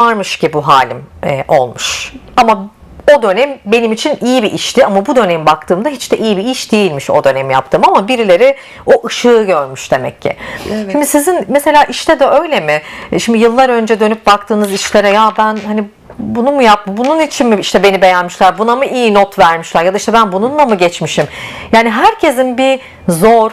varmış ki bu halim e, olmuş. Ama o dönem benim için iyi bir işti ama bu dönem baktığımda hiç de iyi bir iş değilmiş o dönem yaptığım ama birileri o ışığı görmüş demek ki. Evet. Şimdi sizin mesela işte de öyle mi? E, Şimdi yıllar önce dönüp baktığınız işlere ya ben hani bunu mu yap bunun için mi işte beni beğenmişler buna mı iyi not vermişler ya da işte ben bununla mı geçmişim yani herkesin bir zor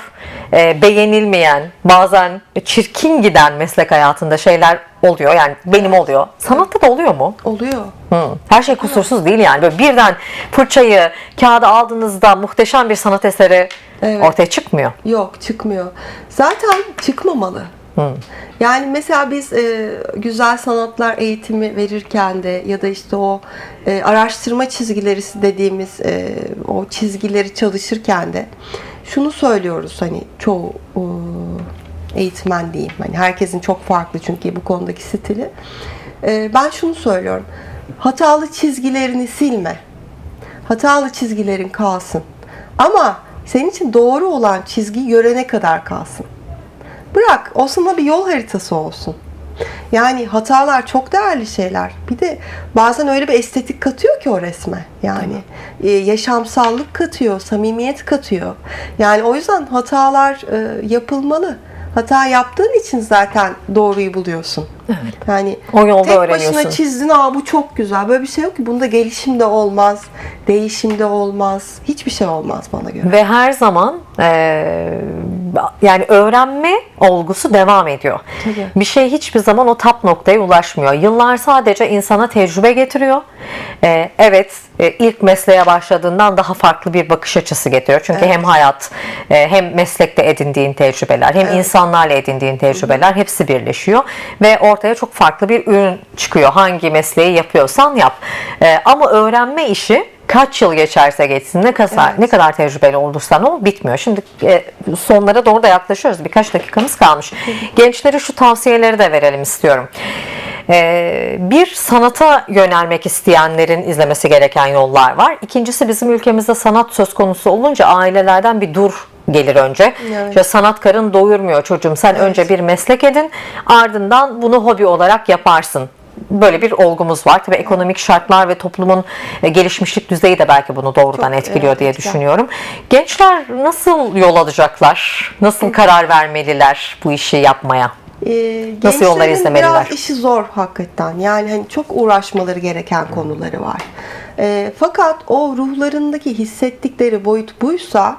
e, beğenilmeyen bazen çirkin giden meslek hayatında şeyler oluyor yani benim oluyor sanatta da oluyor mu? Oluyor. Hı. Her şey kusursuz değil yani. Böyle birden fırçayı kağıda aldığınızda muhteşem bir sanat eseri Evet. ortaya çıkmıyor. Yok çıkmıyor. Zaten çıkmamalı. Yani mesela biz e, güzel sanatlar eğitimi verirken de ya da işte o e, araştırma çizgileri dediğimiz e, o çizgileri çalışırken de şunu söylüyoruz hani çoğu e, eğitmen diyeyim. Hani herkesin çok farklı çünkü bu konudaki stili. E, ben şunu söylüyorum. Hatalı çizgilerini silme. Hatalı çizgilerin kalsın. Ama senin için doğru olan çizgi görene kadar kalsın. Bırak o sana bir yol haritası olsun. Yani hatalar çok değerli şeyler. Bir de bazen öyle bir estetik katıyor ki o resme. Yani e, yaşamsallık katıyor, samimiyet katıyor. Yani o yüzden hatalar e, yapılmalı. Hata yaptığın için zaten doğruyu buluyorsun. Evet. Yani O yolda tek öğreniyorsun. başına çizdin aa bu çok güzel. Böyle bir şey yok ki. Bunda gelişim de olmaz, değişim de olmaz. Hiçbir şey olmaz bana göre. Ve her zaman eee, yani öğrenme olgusu devam ediyor. Tabii. Bir şey hiçbir zaman o tap noktaya ulaşmıyor. Yıllar sadece insana tecrübe getiriyor. Eee, evet e, ilk mesleğe başladığından daha farklı bir bakış açısı getiriyor. Çünkü Evet. hem hayat e, hem meslekte edindiğin tecrübeler hem insanlarla edindiğin tecrübeler hepsi birleşiyor ve ortaya çok farklı bir ürün çıkıyor. Hangi mesleği yapıyorsan yap. E, ama öğrenme işi kaç yıl geçerse geçsin ne kadar Evet. ne kadar tecrübeli olursan ol bitmiyor. Şimdi e, sonlara doğru da yaklaşıyoruz. Birkaç dakikamız kalmış. Gençlere şu tavsiyeleri de verelim istiyorum. E, bir sanata yönelmek isteyenlerin izlemesi gereken yollar var. İkincisi bizim ülkemizde sanat söz konusu olunca ailelerden bir dur gelir önce. Evet. İşte sanat karın doyurmuyor çocuğum. Sen önce bir meslek edin, ardından bunu hobi olarak yaparsın. Böyle bir olgumuz var. Tabii ekonomik şartlar ve toplumun e, gelişmişlik düzeyi de belki bunu doğrudan Çok, etkiliyor evet, diye düşünüyorum. Gençler nasıl yol alacaklar? Nasıl karar vermeliler bu işi yapmaya? Ee, Nasıl gençlerin izlemeliler? Biraz işi zor hakikaten. Yani hani çok uğraşmaları gereken konuları var. Ee, fakat o ruhlarındaki hissettikleri boyut buysa e,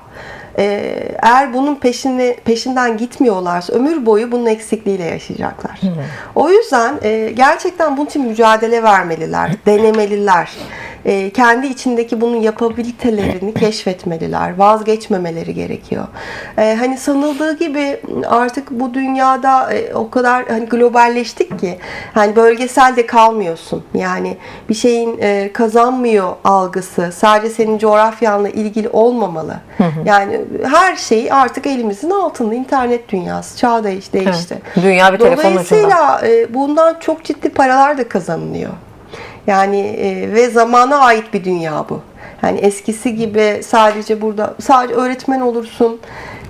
eğer bunun peşini, peşinden gitmiyorlarsa ömür boyu bunun eksikliğiyle yaşayacaklar. O yüzden e, gerçekten bunun için mücadele vermeliler, denemeliler. E, kendi içindeki bunun yapabilitelerini keşfetmeliler, vazgeçmemeleri gerekiyor. E, hani sanıldığı gibi artık bu dünyada e, o kadar hani globalleştik ki hani bölgesel de kalmıyorsun. Yani bir şeyin e, kazanmıyor algısı sadece senin coğrafyanla ilgili olmamalı. Yani her şey artık elimizin altında internet dünyası çağ değiş, değişti. Evet. Dünya bir ucunda. Dolayısıyla e, bundan çok ciddi paralar da kazanılıyor. Yani e, ve zamana ait bir dünya bu. Yani eskisi gibi sadece burada sadece öğretmen olursun.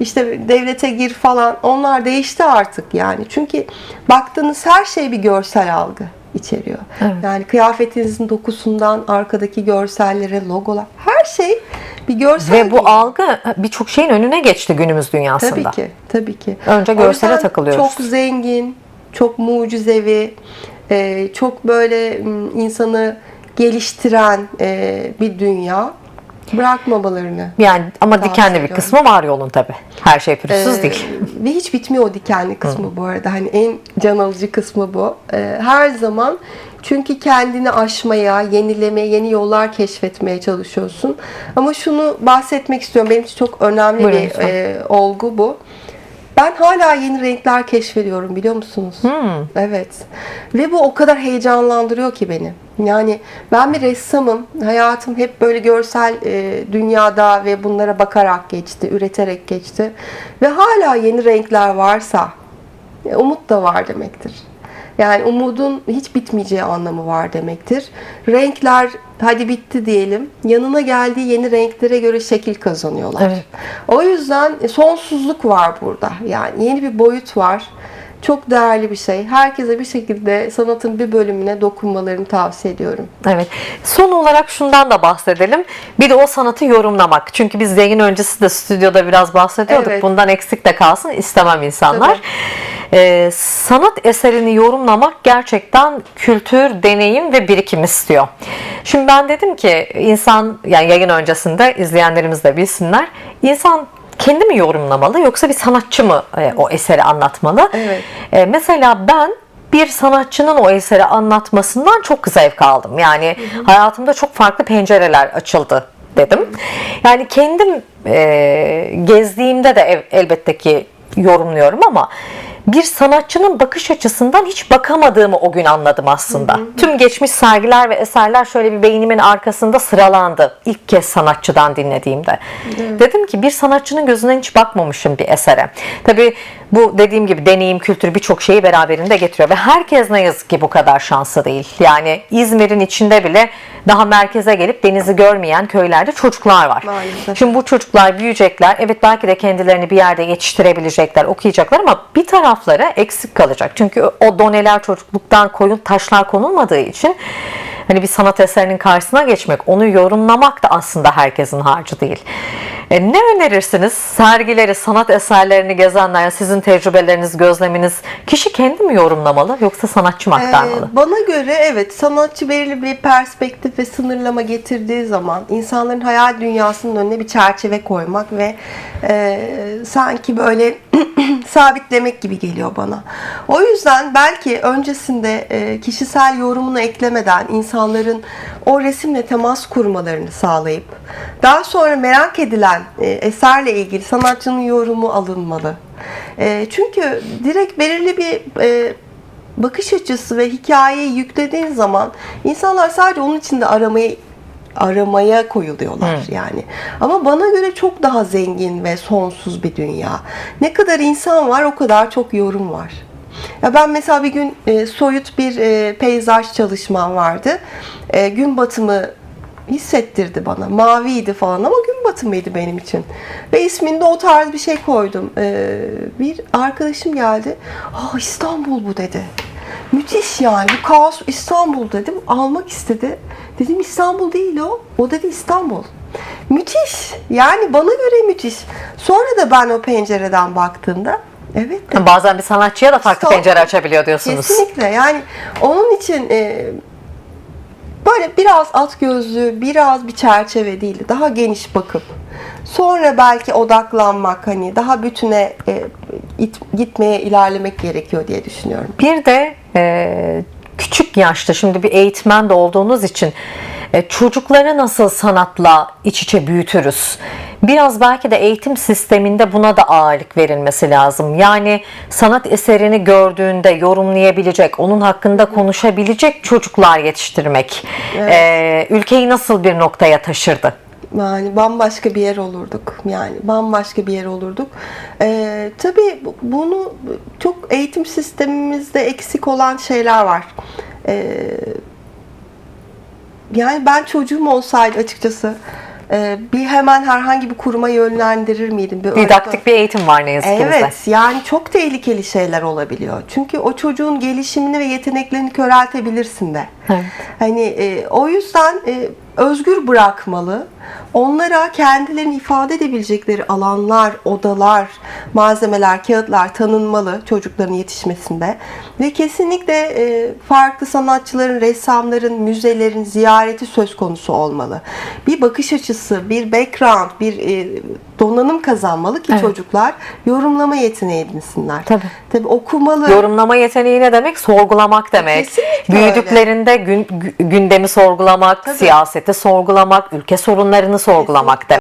işte devlete gir falan. Onlar değişti artık yani. Çünkü baktığınız her şey bir görsel algı içeriyor. Evet. Yani kıyafetinizin dokusundan arkadaki görsellere, logolar her şey bir görsel. Ve bu dünya. algı birçok şeyin önüne geçti günümüz dünyasında. Tabii ki, tabii ki. Önce görsele takılıyoruz. Çok zengin, çok mucizevi, e, çok böyle insanı geliştiren e, bir dünya. Bırakmamalarını. Yani ama dikenli bir kısmı var yolun tabi. Her şey pürüzsüz Ee, değil. Ve hiç bitmiyor o dikenli kısmı bu arada. Hani en can alıcı kısmı bu. Ee, her zaman çünkü kendini aşmaya, yenilemeye, yeni yollar keşfetmeye çalışıyorsun. Ama şunu bahsetmek istiyorum. Benim için çok önemli Buyurun bir lütfen. e, olgu bu. Ben hala yeni renkler keşfediyorum biliyor musunuz? Hmm. Evet. Ve bu o kadar heyecanlandırıyor ki beni. Yani ben bir ressamım. Hayatım hep böyle görsel e, dünyada ve bunlara bakarak geçti, üreterek geçti. Ve hala yeni renkler varsa e, umut da var demektir. Yani umudun hiç bitmeyeceği anlamı var demektir. Renkler hadi bitti diyelim. Yanına geldiği yeni renklere göre şekil kazanıyorlar. Evet. O yüzden sonsuzluk var burada. Yani yeni bir boyut var. çok değerli bir şey. Herkese bir şekilde sanatın bir bölümüne dokunmalarını tavsiye ediyorum. Evet. Son olarak şundan da bahsedelim. Bir de o sanatı yorumlamak. Çünkü biz yayın öncesi de stüdyoda biraz bahsediyorduk. Evet. Bundan eksik de kalsın istemem insanlar. Tabii. Ee, sanat eserini yorumlamak gerçekten kültür, deneyim ve birikim istiyor. Şimdi ben dedim ki insan yani yayın öncesinde izleyenlerimiz de bilsinler. İnsan kendi mi yorumlamalı yoksa bir sanatçı mı e, o eseri anlatmalı? Evet. E, mesela ben bir sanatçının o eseri anlatmasından çok zevk aldım. Yani hayatımda çok farklı pencereler açıldı dedim. Yani kendim e, gezdiğimde de ev- elbette ki yorumluyorum ama bir sanatçının bakış açısından hiç bakamadığımı o gün anladım aslında. Tüm geçmiş sergiler ve eserler şöyle bir beynimin arkasında sıralandı. İlk kez sanatçıdan dinlediğimde. Dedim ki bir sanatçının gözünden hiç bakmamışım bir esere. Tabii bu dediğim gibi deneyim, kültür birçok şeyi beraberinde getiriyor ve herkes ne yazık ki bu kadar şanslı değil. Yani İzmir'in içinde bile daha merkeze gelip denizi görmeyen köylerde çocuklar var. Maalesef. Şimdi bu çocuklar büyüyecekler. Evet belki de kendilerini bir yerde yetiştirebilecekler, okuyacaklar ama bir tarafları eksik kalacak. Çünkü o doneler çocukluktan koyun taşlar konulmadığı için hani bir sanat eserinin karşısına geçmek, onu yorumlamak da aslında herkesin harcı değil. E, ne önerirsiniz? Sergileri, sanat eserlerini gezenler, sizin tecrübeleriniz, gözleminiz kişi kendi mi yorumlamalı yoksa sanatçı mı aktarmalı? Ee, bana göre evet sanatçı belirli bir perspektif ve sınırlama getirdiği zaman insanların hayal dünyasının önüne bir çerçeve koymak ve e, sanki böyle sabitlemek gibi geliyor bana. O yüzden belki öncesinde e, kişisel yorumunu eklemeden insanların o resimle temas kurmalarını sağlayıp daha sonra merak edilen e, eserle ilgili sanatçının yorumu alınmalı. E, çünkü direkt belirli bir bakış açısı ve hikayeyi yüklediğin zaman insanlar sadece onun içinde aramayı aramaya koyuluyorlar yani. Ama bana göre çok daha zengin ve sonsuz bir dünya. Ne kadar insan var o kadar çok yorum var. Ya ben mesela bir gün e, soyut bir e, peyzaj çalışmam vardı. E, gün batımı hissettirdi bana. Maviydi falan ama gün batımıydı benim için. Ve isminde o tarz bir şey koydum. E, bir arkadaşım geldi. Aa İstanbul bu dedi. Müthiş yani. Bu kaos İstanbul dedim. Almak istedi. Dedim İstanbul değil o. O dedi İstanbul. Müthiş. Yani bana göre müthiş. Sonra da ben o pencereden baktığımda evet dedim. Bazen bir sanatçıya da farklı Stop. pencere açabiliyor diyorsunuz. Kesinlikle yani onun için e, böyle biraz at gözlü, biraz bir çerçeve değil, daha geniş bakıp sonra belki odaklanmak hani daha bütüne e, it- gitmeye ilerlemek gerekiyor diye düşünüyorum. Bir de e, küçük yaşta şimdi bir eğitmen de olduğunuz için e, çocukları nasıl sanatla iç içe büyütürüz? Biraz belki de eğitim sisteminde buna da ağırlık verilmesi lazım. Yani sanat eserini gördüğünde yorumlayabilecek, onun hakkında konuşabilecek çocuklar yetiştirmek e, ülkeyi nasıl bir noktaya taşırdı? Yani bambaşka bir yer olurduk. Yani bambaşka bir yer olurduk. Ee, tabii bu- bunu çok eğitim sistemimizde eksik olan şeyler var. Ee, yani ben çocuğum olsaydı açıkçası e, bir hemen herhangi bir kuruma yönlendirir miydim? Bir Didaktik bir eğitim var ne yazık ki. Evet yani çok tehlikeli şeyler olabiliyor. Çünkü o çocuğun gelişimini ve yeteneklerini köreltebilirsin de. Evet. Hani e, o yüzden e, özgür bırakmalı. Onlara kendilerini ifade edebilecekleri alanlar, odalar, malzemeler, kağıtlar tanınmalı çocukların yetişmesinde. Ve kesinlikle e, farklı sanatçıların, ressamların, müzelerin ziyareti söz konusu olmalı. Bir bakış açısı, bir background, bir e, donanım kazanmalı ki Evet. çocuklar yorumlama yeteneği edinsinler. Tabii. Tabii okumalı. Yorumlama yeteneği ne demek? Sorgulamak demek. Kesinlikle Büyüdüklerinde gün, gü- gündemi sorgulamak, siyaseti sorgulamak, ülke sorunlarını sorgulamak demek.